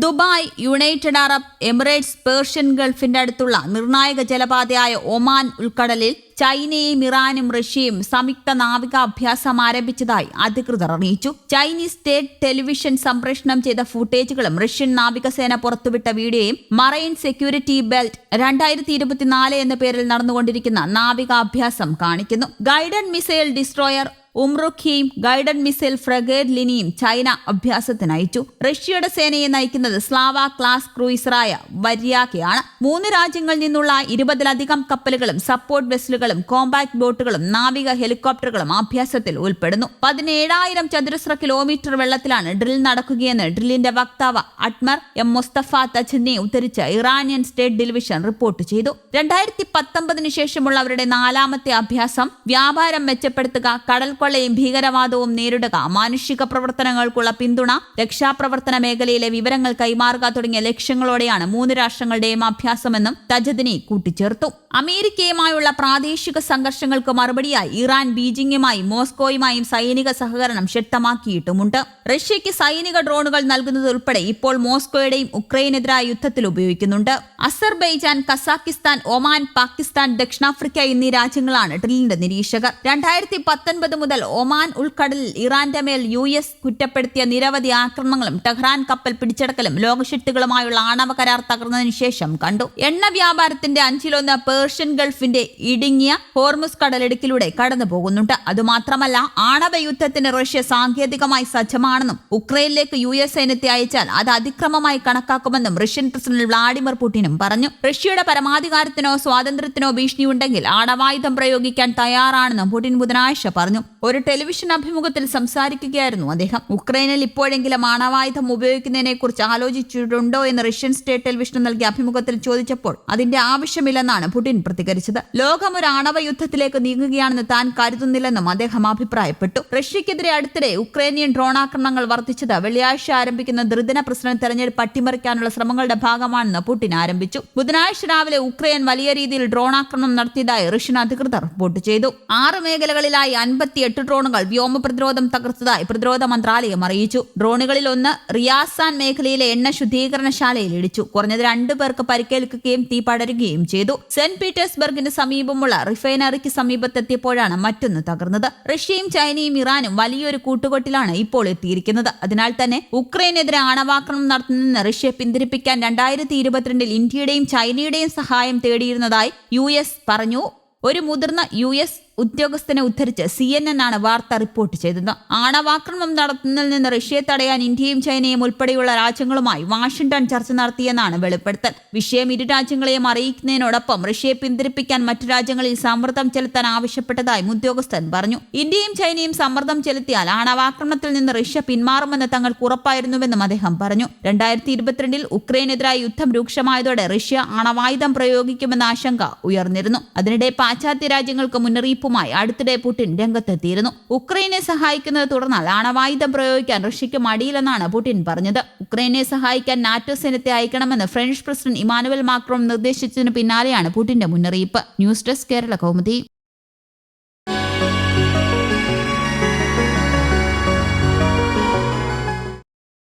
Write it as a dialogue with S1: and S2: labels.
S1: Dubai United Arab Emirates Persian ഗൾഫിന്റെ അടുത്തുള്ള നിർണായക ജലപാതയായ Oman ഉൾക്കടലിൽ ചൈനയും ഇറാനും റഷ്യയും സംയുക്ത നാവികാഭ്യാസം ആരംഭിച്ചതായി അധികൃതർ അറിയിച്ചു. ചൈനീസ് സ്റ്റേറ്റ് ടെലിവിഷൻ സംപ്രേഷണം ചെയ്ത ഫുട്ടേജുകളും റഷ്യൻ നാവികസേന പുറത്തുവിട്ട വീഡിയോയും മറൈൻ സെക്യൂരിറ്റി ബെൽറ്റ് രണ്ടായിരത്തി ഇരുപത്തിനാല് എന്ന പേരിൽ നടന്നുകൊണ്ടിരിക്കുന്ന നാവികാഭ്യാസം കാണിക്കുന്നു. ഗൈഡഡ് മിസൈൽ ഡിസ്ട്രോയർ ഉംറുഖിയും ഗൈഡഡ് മിസൈൽ ഫ്രഗേഡ് ലിനിയും ചൈന അഭ്യാസത്തിനയച്ചു. റഷ്യയുടെ സേനയെ നയിക്കുന്നത് സ്ലാവ ക്ലാസ് ക്രൂയിസറായ വര്യാക്കയാണ് മൂന്ന് രാജ്യങ്ങളിൽ നിന്നുള്ള ഇരുപതിലധികം കപ്പലുകളും സപ്പോർട്ട് വെസലുകളും കോമ്പാക്ട് ബോട്ടുകളും നാവിക ഹെലികോപ്റ്ററുകളും അഭ്യാസത്തിൽ ഉൾപ്പെടുന്നു. പതിനേഴായിരം ചതുരശ്ര കിലോമീറ്റർ വെള്ളത്തിലാണ് ഡ്രിൽ നടക്കുകയെന്ന് ഡ്രില്ലിന്റെ വക്താവ് അഡ്മർ എം മുസ്തഫ തജിനെ ഉദ്ധരിച്ച് ഇറാനിയൻ സ്റ്റേറ്റ് ഡിവിഷൻ റിപ്പോർട്ട് ചെയ്തു. രണ്ടായിരത്തി പത്തൊമ്പതിനു ശേഷമുള്ള അവരുടെ നാലാമത്തെ അഭ്യാസം വ്യാപാരം മെച്ചപ്പെടുത്തുക കടൽ കൊള്ളയും ഭീകരവാദവും നേരിടുക മാനുഷിക പ്രവർത്തനങ്ങൾക്കുള്ള പിന്തുണ രക്ഷാപ്രവർത്തന മേഖലയിലെ വിവരങ്ങൾ കൈമാറുക തുടങ്ങിയ ലക്ഷ്യങ്ങളോടെയാണ് മൂന്ന് രാഷ്ട്രങ്ങളുടെയും അഭ്യാസമെന്നും തജദിനി കൂട്ടിച്ചേർത്തു. അമേരിക്കയുമായുള്ള പ്രാദേശിക സംഘർഷങ്ങൾക്ക് മറുപടിയായി ഇറാൻ ബീജിംഗുമായും മോസ്കോയുമായും സൈനിക സഹകരണം ശക്തമാക്കിയിട്ടുമുണ്ട്. റഷ്യയ്ക്ക് സൈനിക ഡ്രോണുകൾ നൽകുന്നതുൾപ്പെടെ ഇപ്പോൾ മോസ്കോയുടെയും ഉക്രൈനെതിരായ യുദ്ധത്തിൽ ഉപയോഗിക്കുന്നുണ്ട്. അസർബൈജാൻ കസാക്കിസ്ഥാൻ ഒമാൻ പാകിസ്ഥാൻ ദക്ഷിണാഫ്രിക്ക എന്നീ രാജ്യങ്ങളാണ് ഡ്രില്ലിന്റെ നിരീക്ഷകർ. രണ്ടായിരത്തി പത്തൊൻപത് മുതൽ ഒമാൻ ഉൾക്കടലിൽ ഇറാന്റെ മേൽ യു എസ് കുറ്റപ്പെടുത്തിയ നിരവധി ആക്രമണങ്ങളും ടെഹ്റാൻ കപ്പൽ പിടിച്ചെടുക്കലും ലോകശക്തികളുമായുള്ള ആണവ കരാർ തകർന്നതിനു ശേഷം കണ്ടു. എണ്ണ വ്യാപാരത്തിന്റെ അഞ്ചിലൊന്ന് പേർഷ്യൻ ഗൾഫിന്റെ ഇടുങ്ങിയ ഹോർമുസ് കടലിടുക്കിലൂടെ കടന്നു പോകുന്നുണ്ട്. അതുമാത്രമല്ല ആണവ യുദ്ധത്തിന് റഷ്യ സാങ്കേതികമായി സജ്ജമാണെന്നും ഉക്രൈനിലേക്ക് യു എസ് സൈന്യത്തെ അയച്ചാൽ അത് അതിക്രമമായി കണക്കാക്കുമെന്നും റഷ്യൻ പ്രസിഡന്റ് വ്ളാഡിമിർ പുടിനും പറഞ്ഞു. റഷ്യയുടെ പരമാധികാരത്തിനോ സ്വാതന്ത്ര്യത്തിനോ ഭീഷണിയുണ്ടെങ്കിൽ ആണവായുധം പ്രയോഗിക്കാൻ തയ്യാറാണെന്നും പുടിൻ ബുധനാഴ്ച പറഞ്ഞു. ഒരു ടെലിവിഷൻ അഭിമുഖത്തിൽ സംസാരിക്കുകയായിരുന്നു അദ്ദേഹം. ഉക്രൈനിൽ ഇപ്പോഴെങ്കിലും ആണവായുധം ഉപയോഗിക്കുന്നതിനെ കുറിച്ച് ആലോചിച്ചിട്ടുണ്ടോ എന്ന് റഷ്യൻ സ്റ്റേറ്റ് ടെലിവിഷൻ നൽകിയ അഭിമുഖത്തിൽ ചോദിച്ചപ്പോൾ അതിന്റെ ആവശ്യമില്ലെന്നാണ് പുടിൻ പ്രതികരിച്ചത്. ലോകം ഒരു ആണവ യുദ്ധത്തിലേക്ക് നീങ്ങുകയാണെന്ന് താൻ കരുതുന്നില്ലെന്നും അദ്ദേഹം അഭിപ്രായപ്പെട്ടു. റഷ്യക്കെതിരെ അടുത്തിടെ ഉക്രൈനിയൻ ഡ്രോണാക്രമണങ്ങൾ വർദ്ധിച്ചത് വെള്ളിയാഴ്ച ആരംഭിക്കുന്ന ദ്രുദിന പ്രസിഡന്റ് തെരഞ്ഞെടുപ്പ് അട്ടിമറിക്കാനുള്ള ശ്രമങ്ങളുടെ ഭാഗമാണെന്ന് പുടിൻ ആരംഭിച്ചു. ബുധനാഴ്ച രാവിലെ ഉക്രൈൻ വലിയ രീതിയിൽ ഡ്രോണാക്രമണം നടത്തിയതായി റഷ്യൻ അധികൃതർ റിപ്പോർട്ട് ചെയ്തു. ആറ് മേഖലകളിലായി അൻപത്തിയെട്ട് ഡ്രോണുകൾ വ്യോമ പ്രതിരോധം തകർത്തതായി പ്രതിരോധ മന്ത്രാലയം അറിയിച്ചു. ഡ്രോണുകളിൽ ഒന്ന് റിയാസാൻ മേഖലയിലെ എണ്ണ ശുദ്ധീകരണശാലയിൽ ഇടിച്ചു. കുറഞ്ഞത് രണ്ടു പേർക്ക് പരിക്കേൽക്കുകയും തീ പടരുകയും ചെയ്തു. സെന്റ് പീറ്റേഴ്സ്ബർഗിന് സമീപമുള്ള റിഫൈനറിക്ക് സമീപത്തെത്തിയപ്പോഴാണ് മറ്റൊന്ന് തകർന്നത്. റഷ്യയും ചൈനയും ഇറാനും വലിയൊരു കൂട്ടുകെട്ടിലാണ് ഇപ്പോൾ എത്തിയിരിക്കുന്നത്. അതിനാൽ തന്നെ ഉക്രൈനെതിരെ ആണവാക്രമണം നടത്തുന്നതിന് റഷ്യ പിന്തിരിപ്പിക്കാൻ രണ്ടായിരത്തി ഇരുപത്തിരണ്ടിൽ ഇന്ത്യയുടെയും ചൈനയുടെയും സഹായം തേടിയിരുന്നതായി യു പറഞ്ഞു. ഒരു മുതിർന്ന യു ഉദ്യോഗസ്ഥനെ ഉദ്ധരിച്ച് സി എൻ എൻ ആണ് വാർത്ത റിപ്പോർട്ട് ചെയ്തത്. ആണവാക്രമണം നടത്തുന്നതിൽ നിന്ന് റഷ്യയെ തടയാൻ ഇന്ത്യയും ചൈനയും ഉൾപ്പെടെയുള്ള രാജ്യങ്ങളുമായി വാഷിംഗ്ടൺ ചർച്ച നടത്തിയെന്നാണ് വെളിപ്പെടുത്തൽ. വിഷയം ഇരു രാജ്യങ്ങളെയും അറിയിക്കുന്നതിനോടൊപ്പം റഷ്യയെ പിന്തിരിപ്പിക്കാൻ മറ്റു രാജ്യങ്ങളിൽ സമ്മർദ്ദം ചെലുത്താൻ ആവശ്യപ്പെട്ടതായും ഉദ്യോഗസ്ഥൻ പറഞ്ഞു. ഇന്ത്യയും ചൈനയും സമ്മർദ്ദം ചെലുത്തിയാൽ ആണവാക്രമണത്തിൽ നിന്ന് റഷ്യ പിന്മാറുമെന്ന് തങ്ങൾക്ക് ഉറപ്പായിരുന്നുവെന്നും അദ്ദേഹം പറഞ്ഞു. രണ്ടായിരത്തി ഇരുപത്തിരണ്ടിൽ ഉക്രൈനെതിരായ യുദ്ധം രൂക്ഷമായതോടെ റഷ്യ ആണവായുധം പ്രയോഗിക്കുമെന്ന ആശങ്ക ഉയർന്നിരുന്നു. അതിനിടെ പാശ്ചാത്യ രാജ്യങ്ങൾക്ക് മുന്നറിയിപ്പുമായി അടുത്തിടെ പുടിൻ രംഗത്തെത്തിയിരുന്നു. ഉക്രൈനെ സഹായിക്കുന്നത് തുടർന്നാൽ ആണവായുധം പ്രയോഗിക്കാൻ റഷ്യയ്ക്ക് മടിയില്ലെന്നാണ് പുടിൻ പറഞ്ഞത്. ഉക്രൈനെ സഹായിക്കാൻ നാറ്റോ സൈന്യത്തെ അയക്കണമെന്ന് ഫ്രഞ്ച് പ്രസിഡന്റ് ഇമാനുവൽ മാക്രോൺ നിർദ്ദേശിച്ചതിന് പിന്നാലെയാണ് പുടിന്റെ മുന്നറിയിപ്പ്. News desk Kerala Kaumudi.